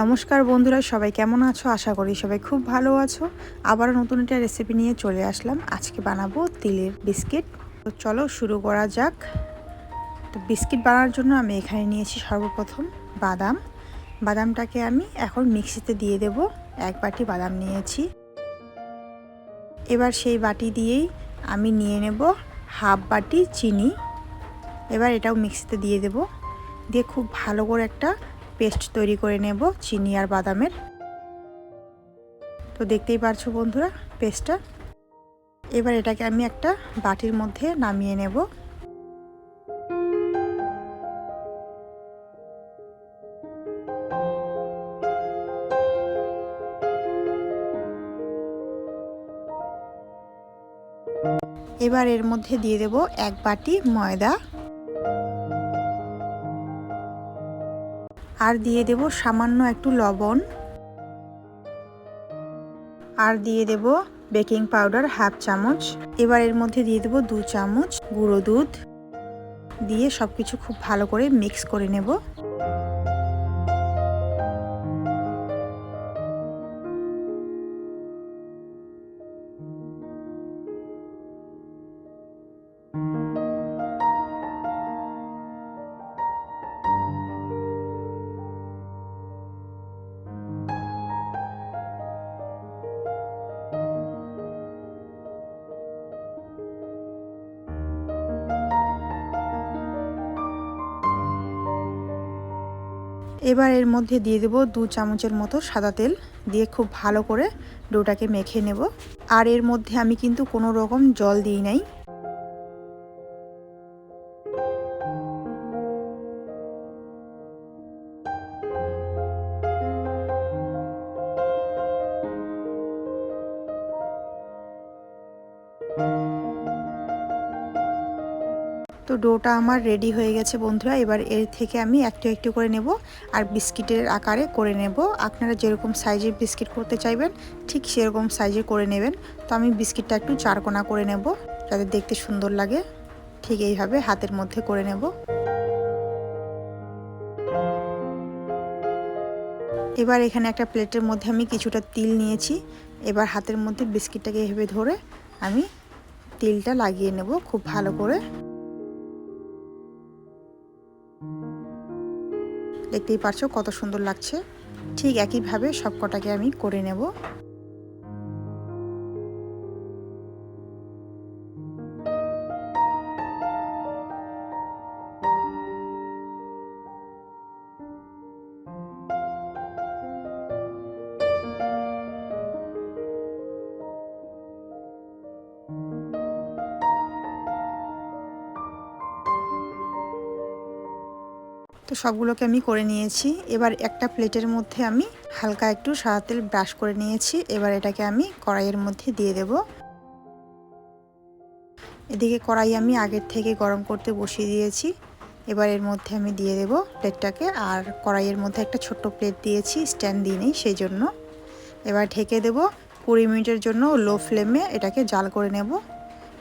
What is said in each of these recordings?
নমস্কার বন্ধুরা, সবাই কেমন আছো? আশা করি সবাই খুব ভালো আছো। আবার নতুন একটা রেসিপি নিয়ে চলে আসলাম। আজকে বানাবো তিলের বিস্কিট। তো চলো শুরু করা যাক। তো বিস্কিট বানানোর জন্য আমি এখানে নিয়েছি সর্বপ্রথম বাদাম। বাদামটাকে আমি এখন মিক্সিতে দিয়ে দেব। এক বাটি বাদাম নিয়েছি। এবার সেই বাটি দিয়েই আমি নিয়ে নেব হাফ বাটি চিনি। এবার এটাও মিক্সিতে দিয়ে দেব। দিয়ে খুব ভালো করে একটা পেস্ট তৈরি করে নেব চিনি আর বাদামের। তো দেখতেই পারছ বন্ধুরা পেস্টটা। এবার এটাকে আমি একটা বাটির মধ্যে নামিয়ে নেব। এবার এর মধ্যে দিয়ে দেব এক বাটি ময়দা। আর দিয়ে দেব সামান্য একটু লবণ। আর দিয়ে দেব বেকিং পাউডার হাফ চামচ। এবার এর মধ্যে দিয়ে দেব দু চামচ গুঁড়ো দুধ। দিয়ে সব কিছু খুব ভালো করে মিক্স করে নেব। এবার এর মধ্যে দিয়ে দেবো দু চামচের মতো সাদা তেল। দিয়ে খুব ভালো করে ডোটাকে মেখে নেব। আর এর মধ্যে আমি কিন্তু কোনো রকম জল দিই নাই। তো ডোটা আমার রেডি হয়ে গেছে বন্ধুরা। এবার এর থেকে আমি একটু একটু করে নেব আর বিস্কিটের আকারে করে নেব। আপনারা যেরকম সাইজের বিস্কিট করতে চাইবেন, ঠিক সেরকম সাইজের করে নেবেন। তো আমি বিস্কিটটা একটু চারকোনা করে নেব, যাতে দেখতে সুন্দর লাগে। ঠিক এইভাবে হাতের মধ্যে করে নেব। এবার এখানে একটা প্লেটের মধ্যে আমি কিছুটা তিল নিয়েছি। এবার হাতের মধ্যে বিস্কিটটাকে এভাবে ধরে আমি তিলটা লাগিয়ে নেব খুব ভালো করে। দেখতেই পারছ কত সুন্দর লাগছে। ঠিক একইভাবে সব কটাকে আমি করে নেব। তো সবগুলোকে আমি করে নিয়েছি। এবার একটা প্লেটের মধ্যে আমি হালকা একটু সাদা তেল ব্রাশ করে নিয়েছি। এবার এটাকে আমি কড়াইয়ের মধ্যে দিয়ে দেব। এদিকে কড়াই আমি আগের থেকে গরম করতে বসিয়ে দিয়েছি। এবার এর মধ্যে আমি দিয়ে দেব প্লেটটাকে। আর কড়াইয়ের মধ্যে একটা ছোট্ট প্লেট দিয়েছি, স্ট্যান্ড দিয়ে নেই সেই জন্য। এবার ঢেকে দেব কুড়ি মিনিটের জন্য লো ফ্লেমে এটাকে জাল করে নেব।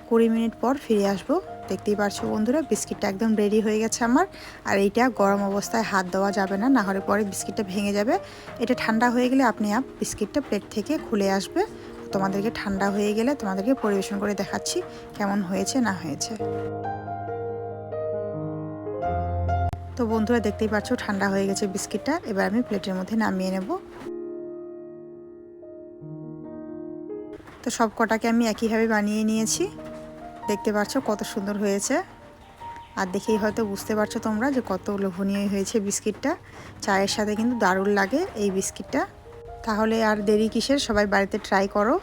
কুড়ি মিনিট পর ফিরে আসব। দেখতেই পারছ বন্ধুরা, বিস্কিটটা একদম রেডি হয়ে গেছে আমার। আর এইটা গরম অবস্থায় হাত দেওয়া যাবে না না হলে পরে বিস্কিটটা ভেঙে যাবে। এটা ঠান্ডা হয়ে গেলে আপনি আপ বিস্কিটটা প্লেট থেকে খুলে আসবে। তোমাদেরকে ঠান্ডা হয়ে গেলে তোমাদেরকে পরিবেশন করে দেখাচ্ছি কেমন হয়েছে, না হয়েছে। তো বন্ধুরা, দেখতেই পাচ্ছ ঠান্ডা হয়ে গেছে বিস্কিটটা, এবার আমি প্লেটের মধ্যে নামিয়ে নেব। তো সব কটাকে আমি একইভাবে বানিয়ে নিয়েছি। দেখতে পাচ্ছ কত সুন্দর হয়েছে। আর দেখেই হয়তো বুঝতে পারছ তোমরা যে কত লোভনীয় হয়েছে বিস্কিটটা। চায়ের সাথে কিন্তু দারুণ লাগে এই বিস্কিটটা। তাহলে আর দেরি কিসের, সবাই বাড়িতে ট্রাই করো।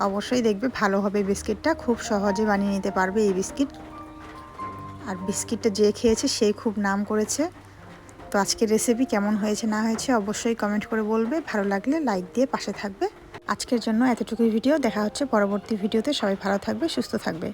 অবশ্যই দেখবে ভালো হবে বিস্কিটটা, খুব সহজে বানিয়ে নিতে পারবে এই বিস্কিট। আর বিস্কিটটা যে খেয়েছে সেই খুব নাম করেছে। তো আজকের রেসিপি কেমন হয়েছে না হয়েছে অবশ্যই কমেন্ট করে বলবে। ভালো লাগলে লাইক দিয়ে পাশে থাকবে। আজকের জন্য এতটুকুই ভিডিও। দেখা হচ্ছে পরবর্তী ভিডিওতে। সবাই ভালো থাকবে সুস্থ থাকবে।